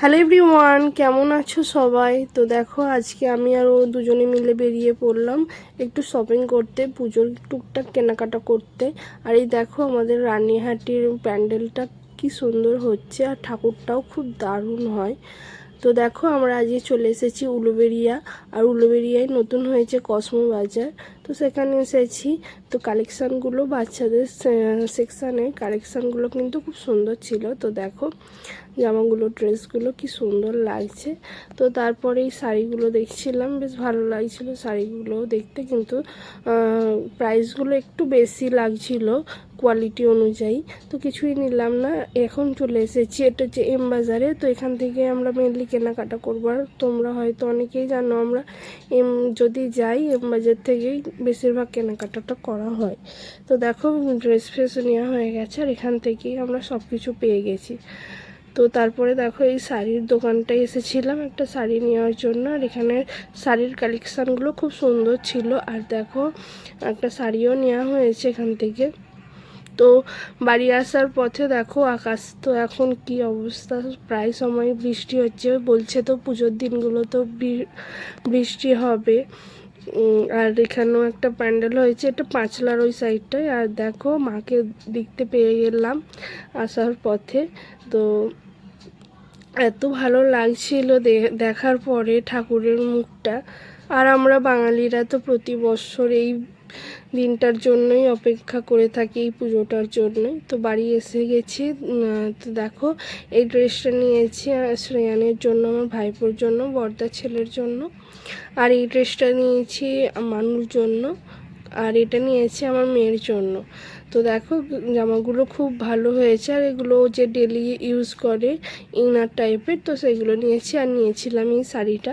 Hello everyone কেমন আছো সবাই? তো দেখো, আজকে আমি আর ও দুজনে মিলে বেরিয়ে পড়লাম একটু শপিং করতে, পুজোর টুকটাক কেনাকাটা করতে। আর এই দেখো, আমাদের রানীহাটির প্যান্ডেলটা কি সুন্দর হচ্ছে আর ঠাকুরটাও খুব দারুণ হয়। তো দেখো, আমরা আজকে চলে এসেছি উলুবেরিয়া। আর উলুবেরিয়ায় নতুন হয়েছে কসমো বাজার। তো সেখানে এসেছি, তো কালেকশানগুলো বাচ্চাদের সেকশানে কালেকশানগুলো কিন্তু খুব সুন্দর ছিল। তো দেখো, জামাগুলো ড্রেসগুলো কি সুন্দর লাগছে। তো তারপরে এই শাড়িগুলো দেখছিলাম, বেশ ভালো লাগছিল শাড়িগুলো দেখতে কিন্তু প্রাইসগুলো একটু বেশি লাগছিল কোয়ালিটি অনুযায়ী। তো কিছুই নিলাম না, এখন চলে এসেছি, এটা হচ্ছে এম বাজারে। তো এখান থেকে আমরা মেনলি কেনাকাটা করব। আর তোমরা হয়তো অনেকেই জানো, আমরা এম যদি যাই এম বাজার থেকেই বেশিরভাগ কেনাকাটাটা করা হয়। তো দেখো ড্রেস ফ্রেস নেওয়া হয়ে গেছে আর এখান থেকেই আমরা সব কিছু পেয়ে গেছি। তো তারপরে দেখো, এই শাড়ির দোকানটায় এসেছিলাম একটা শাড়ি নেওয়ার জন্য আর এখানে শাড়ির কালেকশানগুলো খুব সুন্দর ছিল। আর দেখো, একটা শাড়িও নেওয়া হয়েছে এখান থেকে। তো বাড়ি আসার পথে দেখো, আকাশ তো এখন কি অবস্থা? প্রায় সময় বৃষ্টি হচ্ছে। বলছে তো পুজোর দিনগুলো তো বৃষ্টি হবে। আর এখানেও একটা প্যান্ডেল হয়েছে, এটা পাঁচলার ওই সাইডটায় আর দেখো, মাকে দেখতে পেয়ে গেলাম আসার পথে। তো এত ভালো লাগছিল দেখার পরে ঠাকুরের মুখটা। আর আমরা বাঙালিরা তো প্রতি বছর এই দিনটার জন্যই অপেক্ষা করে থাকি, এই পুজোটার জন্যই। তো বাড়ি এসে গেছি তো দেখো, এই ড্রেসটা নিয়েছি শ্রেয়ানের জন্য, আমার ভাইপোর জন্য বর্দার ছেলের জন্য। আর এই ড্রেসটা নিয়েছি মানুষ জন্য। আর এটা নিয়েছি আমার মেয়ের জন্য। তো দেখো, জামাগুলো খুব ভালো হয়েছে আর এগুলো যে ডেলি ইউজ করে ইনার টাইপের তো সেগুলো নিয়েছি আর নিয়েছিলাম এই শাড়িটা।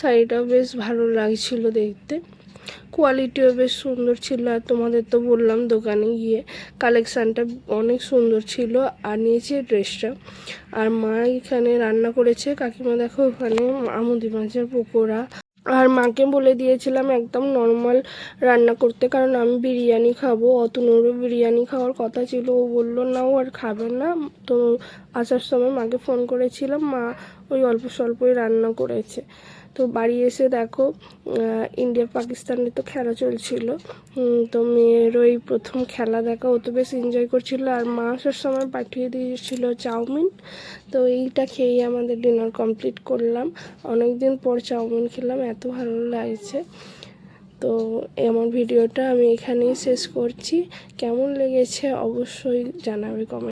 শাড়িটাও বেশ ভালো লাগছিল দেখতে। কোয়ালিটিও বেশ সুন্দর ছিল আর তোমাদের তো বললাম দোকানে গিয়ে কালেকশানটা অনেক সুন্দর ছিল আর নিয়েছি ড্রেসটা আর মা এখানে রান্না করেছে, কাকিমা দেখো ওখানে আমুদি মাছের পকোড়া আর মাকে বলে দিয়েছিলাম একদম নর্মাল রান্না করতে, কারণ আমি বিরিয়ানি খাব। অত অতনুরও বিরিয়ানি খাওয়ার কথা ছিল। ও বলল, না, ও আর খাবে না। তো আসার সময় মাকে ফোন করেছিলাম। মা ওই অল্প স্বল্পই রান্না করেছে। তো বাড়ি এসে দেখো ইন্ডিয়া পাকিস্তানে তো খেলা চলছিল। তো মেয়ের ওই প্রথম খেলা দেখা, ও তো বেশ এনজয় করছিল। আর মা আসার সময় পাঠিয়ে দিয়েছিল চাউমিন। তো এইটা খেয়েই আমাদের ডিনার কমপ্লিট করলাম। অনেক দিন পর চাউমিন খেলাম, এত ভালো লাগছে। তো আমার ভিডিওটা আমি এখানেই শেষ করছি। কেমন লেগেছে অবশ্যই জানাবে কমেন্ট